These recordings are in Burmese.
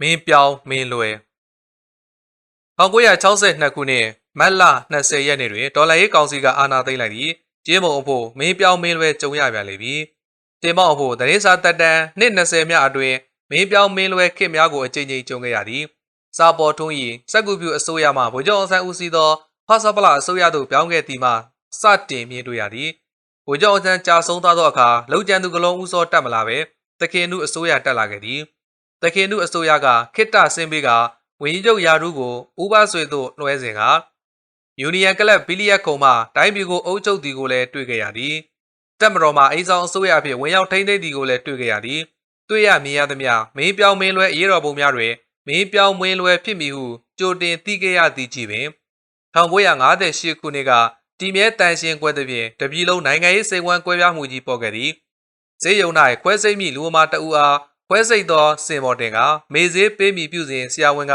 မင်းပြောင်းမင်းလွယ်1962ခုနှစ်မတ်လ20ရက်နေ့တွင်ဒေါ်လာရေးကောင်စီကအာဏာသိမ်းလိုက်ပြီးကျင်းမုံအဖို့မင်းပြောင်းမင်းလွယ်ကြုံရပြန်လေပြီတင်မောက်အဖို့သတင်းစာတက်တန်းနှစ်20မြအတွင်းမင်းပြောင်းမင်းလွယ်ခေတ်များကိုအကြိမ်ကြိမ်ကြုံခဲ့ရသည်စာပေါ်ထွန်း၏စက်ကူပြူအစိုးရမှဗိုလ်ချုပ်အောင်ဆန်းဦးစီးသောဖဆပလအစိုးရသို့ပြောင်းခဲ့သည်မှစတင်မြင်တွေ့ရသည်ဗိုလ်ချုပ်အောင်ဆန်းကြာဆုံးသွားသောအခါလုံကျန်သူကလုံးဦးစောတက်မလာပဲတခင်နုအစိုးရတက်လာခဲ့သည် တခင်နုအစိုးရကခိတ္တဆင်းပေးကဝင်းကြီးချုပ်ယာရုကိုဥပဆွေသို့လွှဲစဉ်ကယူနီယံကလပ်ဘီလီယက်ခုံမှတိုင်းပြည်ကိုအုပ်ချုပ်သည်ကိုလည်းတွေ့ခဲ့ရသည်တက်မတော်မှအိမ်ဆောင်အစိုးရအဖြစ်ဝင်ရောက်ထိန်းသိမ်းသည်ကိုလည်းတွေ့ခဲ့ရသည်တွေ့ရမြင်ရသမျှမင်းပြောင်းမင်းလွဲအေးတော်ပုံများတွင်မင်းပြောင်းမင်းလွဲဖြစ်မည်ဟုကြိုတင်သိခဲ့ရသည်ကြည်ပင်1958ခုနှစ်ကတီမြဲတန်ရှင်ကွဲသဖြင့်တပြည်လုံးနိုင်ငံရေးစိတ်ဝမ်းကွဲပြားမှုကြီးပေါ်ခဲ့သည်ဈေးရုံ၌ခွဲစိတ်မိလူအမာတအူအား ခွဲစိတ်သောစင်မော်တင်ကမေဈေးပေးမိပြုစဉ်ဆရာဝန်က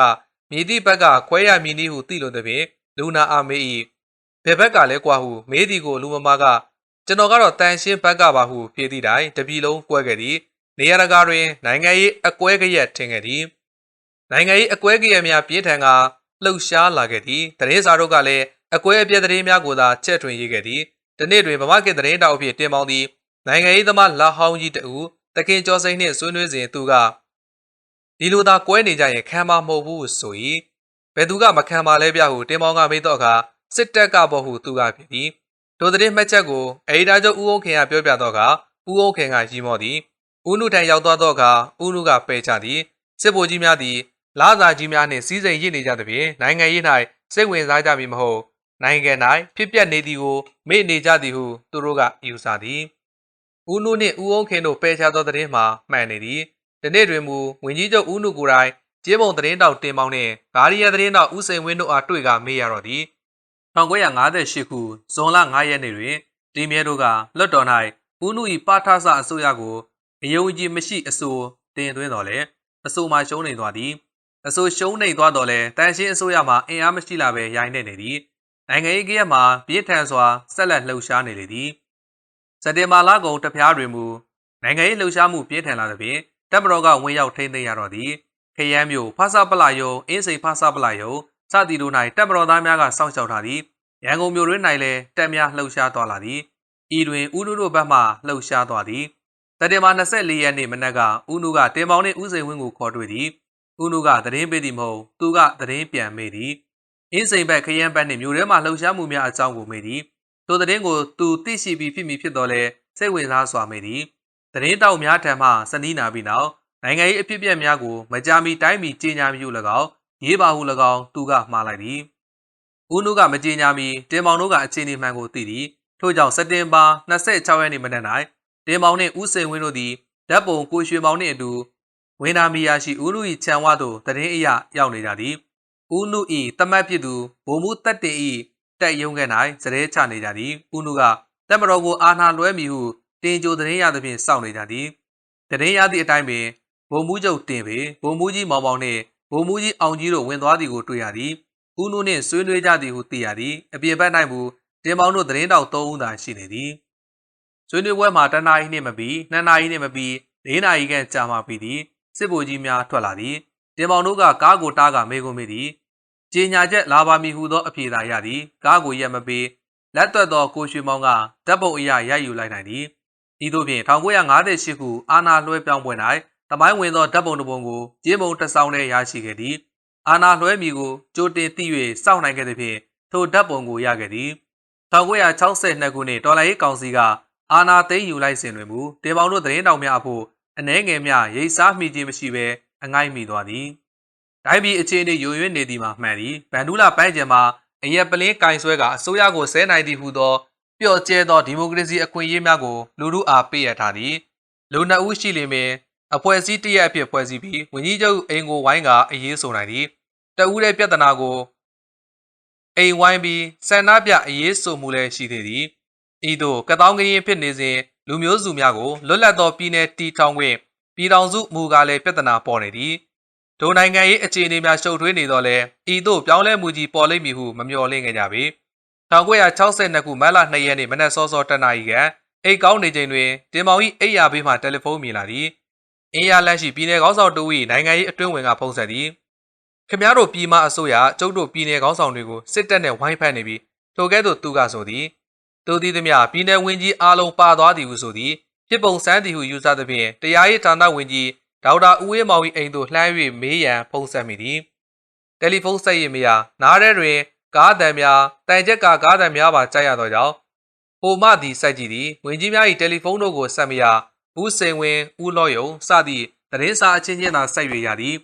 မြည်သည့်ဘက်ကခွဲရမည်နည်းဟုသိလိုသည်ဖြင့်လူနာအားမေး၏ဘယ်ဘက်ကလဲကွာဟုမေးသည်ကိုလူမမာကကျွန်တော်ကတော့တန်ရှင်းဘက်ကပါဟုဖြေသည့်တိုင်တပြည်လုံးကွဲခဲ့သည်နေရာတကာတွင်နိုင်ငံရေးအကွဲကရက်ထင်ခဲ့သည်နိုင်ငံရေးအကွဲကရက်များပြင်းထန်ကလှုပ်ရှားလာခဲ့သည်တရေစာတို့ကလည်းအကွဲအပြဲသတင်းများကိုသာချက်ထွင်ရေးခဲ့သည်ဒီနေ့တွင်ဗမာခေတ်သတင်းတောက်အဖြစ်တင်ပေါင်းသည်နိုင်ငံရေးသမားလာဟောင်းကြီးတဦး တခင်ကျော်စိန်နှင့်ဆွေးနွေးစဉ်သူကဒီလိုသာကွဲနေကြရင်ခံမမဟုတ်ဘူးဆို၏ဘယ်သူကမခံပါလဲဗျဟုတင်ပေါင်းကမေးတော့အခါစစ်တပ်ကပေါ်ဟုသူကဖြစ်သည်ဒိုသတင်းမှတ်ချက်ကိုအရီဒါချုပ်ဦးအောင်ခင်ကပြောပြတော့ကဦးအောင်ခင်ကရီမော့သည်ဦးနုထံရောက်သွားတော့ကဦးနုကပယ်ချသည်စစ်ဗိုလ်ကြီးများသည်လာစာကြီးများနှင့်စီးစိမ်ရစ်နေကြသဖြင့်နိုင်ငံရေး၌စိတ်ဝင်စားကြမည်မဟုတ်နိုင်ငံ၌ဖြစ်ပျက်နေသည်ကိုမေ့နေကြသည်ဟုသူတို့ကယူဆသည် ဦးနုနှင့်ဦးအောင်ခင်တို့ပယ်ချသောသတင်းမှာမှန်နေသည်ဒီနေ့တွင်မူဝင်ကြီးချုပ်ဦးနုကိုယ်တိုင်ကျေးမုံသတင်းတောက်တင်ပေါင်းနှင့်ဂါရီယာသတင်းတောက်ဦးစိန်ဝင်းတို့အားတွေ့ကမေးရတော့သည်1958ခုဇွန်လ9ရက်နေ့တွင်တီမြဲတို့ကလွတ်တော်၌ဦးနု၏ပါထဆအစိုးရကိုအယုံကြည်မရှိအဆိုတင်သွင်းတော်လဲအဆိုမှရှုံးနေသွားသည်အဆိုရှုံးနေသွားတော်လဲတန်ရှင်းအစိုးရမှာအင်အားမရှိလာပဲရိုင်းနေနေသည်နိုင်ငံရေးကရက်မှာပြင်းထန်စွာဆက်လက်လှုပ်ရှားနေလေသည် စက်တင်ဘာလကုန်တပြားတွင်မူနိုင်ငံရေးလှုပ်ရှားမှုပြင်းထန်လာသဖြင့်တပ်မတော်ကဝင်ရောက်ထိန်းသိမ်းရတော့သည်ခရမ်းမျိုးဖဆပလာယုံအင်းစိန်ဖဆပလာယုံစသည်တို့၌တပ်မတော်သားများကစောင့်ရှောက်ထားသည်ရန်ကုန်မြို့တွင်၌လည်းတပ်များလှုပ်ရှားသွားလာသည်ဤတွင်ဦးနုတို့ဘက်မှလှုပ်ရှားသွားသည်တတင်မာ24ရက်နေ့မနက်ကဦးနုကတင်ပေါင်းနှင့်ဦးစိန်ဝင်းကိုခေါ်တွေ့သည်ဦးနုကသတင်းပေးသည်မဟုတ်သူကသတင်းပြန်မေးသည်အင်းစိန်ဘက်ခရမ်းဘက်နှင့်မြို့ထဲမှလှုပ်ရှားမှုများအကြောင်းကိုမေးသည် ထိုသတင်းကိုသူသိရှိပြီးဖြစ်မိဖြစ်တော်လဲစိတ်ဝင်စားစွာမေးသည်သတင်းတောက်များထံမှစနီးနာပြီးနောက်နိုင်ငံရေးအဖြစ်အပျက်များကိုမကြာမီတိုင်းပြည်ကြီးညာမည်ဟု၎င်းရေးပါဟု၎င်းသူကမှားလိုက်သည်ဦးနုကမကြီးညာမီတင်မောင်တို့ကအခြေအနေမှန်ကိုသိသည်ထို့ကြောင့်စက်တင်ဘာ26ရက်နေ့မနက်၌တင်မောင်နှင့်ဦးစိန်ဝင်းတို့သည်ဓာတ်ပုံကိုရွှေမောင်နှင့်အတူဝင်းနာမီယာရှိဦးနု၏ခြံဝသို့တရင်အရရောက်နေကြသည်ဦးနု၏တမတ်ဖြစ်သူဗိုလ်မှူးတက်တင်၏ တက်ယုံခဲ့၌စရဲချနေကြသည်ဦးနုကတက်မတော်ကိုအာဏာလွှဲမည်ဟုတင်ကြိုတရင်ရသဖြင့်စောင့်နေကြသည်တရင်ရသည့်အတိုင်းပင်ဗိုလ်မှူးချုပ်တင်ပေဗိုလ်မှူးကြီးမောင်မောင်နှင့်ဗိုလ်မှူးကြီးအောင်ကြီးတို့ဝင်သွားသည်ကိုတွေ့ရသည်ဦးနုနှင့်ဆွေးနွေးကြသည်ဟုသိရသည်အပြင်ဘက်၌မူတင်မောင်တို့သတင်းတောက်၃ဦးသာရှိနေသည်ဆွေးနွေးပွဲမှာတနာရီနှင့်မပြီးနှစ်နာရီနှင့်မပြီး၄နာရီခန့်ကြာမှပြီးသည်စစ်ဗိုလ်ကြီးများထွက်လာသည်တင်မောင်တို့ကကားကိုတားကမေးခွန်းမိသည် ကြေညာချက်လာပါမည်ဟုသောအဖြေသာရသည်ကားကိုရက်မပေးလက်သွက်သောကိုရွှေမောင်ကဓာတ်ပုံအရာရိုက်ယူလိုက်နိုင်သည်ဤသို့ဖြင့်1958ခုအာနာလွှဲပြောင်းပွဲ၌တမိုင်းဝင်သောဓာတ်ပုံတစ်ပုံကိုကျင်းပုံတစ်ဆောင်နဲ့ရရှိခဲ့သည်အာနာလွှဲမီကိုကြိုတင်သိ၍စောင့်နိုင်ခဲ့သဖြင့်ထိုဓာတ်ပုံကိုရခဲ့သည်1962ခုနှစ်တော်လိုင်းရေးကောင်စီကအာနာသိမ်းယူလိုက်စဉ်တွင်မူတင်ပေါင်းတို့သတင်းတောင်များအဖို့အနှဲငယ်များရိတ်စားမိခြင်းမရှိဘဲအငိုက်မိသွားသည် တိုင်းပြည်အခြေအနေယိုယွင်းနေသည်မှာမှန်သည်ဗန်ဒူလာပန်းကျင်မှာအရက်ပလင်းကင်ဆွဲကအစိုးရကိုဆဲနိုင်သည်ဟုသောပျော့ကျဲသောဒီမိုကရေစီအခွင့်အရေးများကိုလူထုအားပေးရထားသည်လူနှစ်ဦးရှိလျင်ပင်အဖွဲ့အစည်းတရက်အဖြစ်ဖွဲ့စည်းပြီးဝန်ကြီးချုပ်အင်ကိုဝိုင်းကအရေးဆိုနိုင်သည်တဦးတဲ့ပြဿနာကိုအိမ်ဝိုင်းပြီးဆန္ဒပြအရေးဆိုမှုလည်းရှိသေးသည်ဤသို့ကတောင်းကရင်ဖြစ်နေစဉ်လူမျိုးစုများကိုလွတ်လပ်သောပြည်내တီထောင်ခွင့်ပြည်ထောင်စုမူကားလည်းပြဿနာပေါ်နေသည် ဒိုနိုင်ငံရေးအခြေအနေများရှုပ်ထွေးနေတော့လဲဤသို့ပြောင်းလဲမှုကြီးပေါ်လိမ့်မည်ဟုမမျှော်လင့်ခဲ့ကြပေ1962ခုမတ်လ2ရက်နေ့မနက်စောစောတနာရီကအိတ်ကောင်းနေချိန်တွင်တင်မောင်၏အိတ်ယာဘေးမှတယ်လီဖုန်းမြင်လာသည် အင်းရလက်ရှိပြည်내ခေါင်းဆောင်တူ၏နိုင်ငံရေးအတွင်းဝင်ကဖုံးဆက်သည်ခမည်းတော်ပြည်မအစိုးရကျုပ်တို့ပြည်내ခေါင်းဆောင်တွေကိုစစ်တပ်နဲ့ဝိုင်းဖက်နေပြီးထိုကဲ့သို့သူကဆိုသည်သူသည်သည်မြပြည်내ဝင်ကြီးအားလုံးပါသွားသည်ဟုဆိုသည်ဖြစ်ပုံစမ်းသည်ဟုယူဆသဖြင့်တရားရေးဌာနဝင်ကြီး ဒေါက်တာဦးဝေးမောင်၏အိမ်သို့လှမ်း၍မေးရန်ဖုံးဆက်မိသည်တယ်လီဖုန်းဆက်ရမရနားထဲတွင် ကားတံများတန်ချက်ကကားတံများပါကြားရသောကြောင့်ဟိုမသည်စိုက်ကြည့်သည်ဝင်ကြီးများ၏တယ်လီဖုန်းတို့ကိုဆက်မရဘူးစိန်ဝင်းဦးလော့ယုံစသည့်သတင်းစာအချင်းချင်းသာဆက်၍ရသည်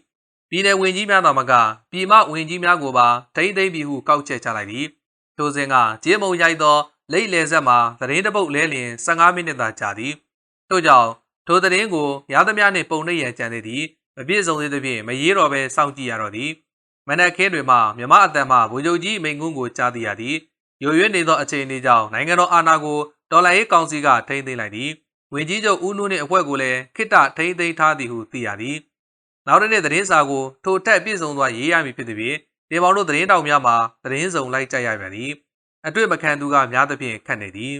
ပြည်내ဝင်ကြီးများသာမကပြည်မဝင်ကြီးများကိုပါဒိမ့်သိမ့်ပြီးဟုကောက်ချက်ချလိုက်သည်ထိုစဉ်ကကျေးမုံရိုက်သော လိတ်လေဆက်မှာသတင်းတပုတ်လဲလျင်15မိနစ်သာကြာသည်ထို့ကြောင့် ထိုသတင်းကိုရသမျှနှင့်ပုံနှိပ်ရန်ကြံသေးသည်မပြည့်စုံသေးသဖြင့်မရေးတော့ဘဲစောင့်ကြည့်ရတော့သည်မနက်ခင်းတွေမှာမြမအတန်မှဗိုလ်ချုပ်ကြီးမိန်ကွန်းကိုကြားသိရသည်ရွရွနေသောအခြေအနေကြောင့်နိုင်ငံတော်အာဏာကိုတော်လှန်ရေးကောင်စီကထိန်းသိမ်းလိုက်သည်ဝင်ကြီးချုပ်ဦးနုနှင့်အဖွဲ့ကိုလည်းခိတ္တထိန်းသိမ်းထားသည်ဟုသိရသည်နောက်တစ်နေ့သတင်းစာကိုထိုထက်ပြည့်စုံစွာရေးရမည်ဖြစ်သည်ဖြင့်ဒီပေါင်းတို့သတင်းတောင်များမှာသတင်းစုံလိုက်ကြရပြန်သည်အတွေ့မခံသူကများသဖြင့်ခတ်နေသည်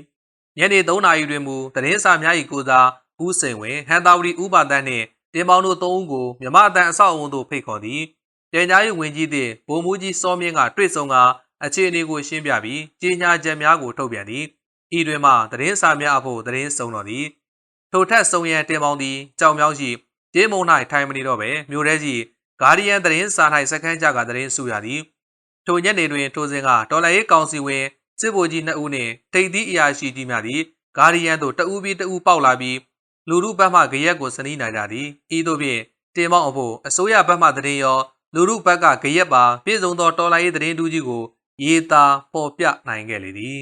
ညနေ3နာရီတွင်မူသတင်းစာများ၏ကိုစား ဦးစိန်ဝင်းဟန်တာဝတီဦးပါတန်းနှင့်တင်ပေါင်းတို့၃ဦးကိုမြမအတန်အဆောက်အုံသို့ဖိတ်ခေါ်သည်တင်ကြားရေးဝင်ကြီးသည့်ဗိုလ်မှူးကြီးစောမြင့်ကတွေ့ဆုံကအခြေအနေကိုရှင်းပြပြီးကြေညာချက်များကိုထုတ်ပြန်သည်ဤတွင်မှသတင်းစာများအဖို့သတင်းစုံတော်သည်ထိုထက်စုံရန်တင်ပေါင်းသည်ကြောင်မြောင်းရှိကျေးမုံ၌ထိုင်မနေတော့ပဲမြို့ထဲရှိဂါဒီယန်သတင်းစာ၌စခန်းကြကသတင်းစုရသည်ထိုညနေတွင်ထိုစဉ်ကတော်လိုင်းရေးကောင်စီဝင်စစ်ဗိုလ်ကြီး2ဦးနှင့်တိတ်သီးအရာရှိကြီးများသည်ဂါဒီယန်သို့တအူးပြီးတအူးပေါက်လာပြီး လူမှုဘက်မှကြရက်ကိုစနီးနိုင်ကြသည်ဤသို့ဖြင့်တင်မောင်းအဖို့အစိုးရဘက်မှသတင်းရောလူမှုဘက်ကကြရက်ပါပြည်စုံသောတော်လိုင်းရေးသတင်းတူးကြီးကိုရေးသားပေါ်ပြနိုင်ခဲ့လေသည်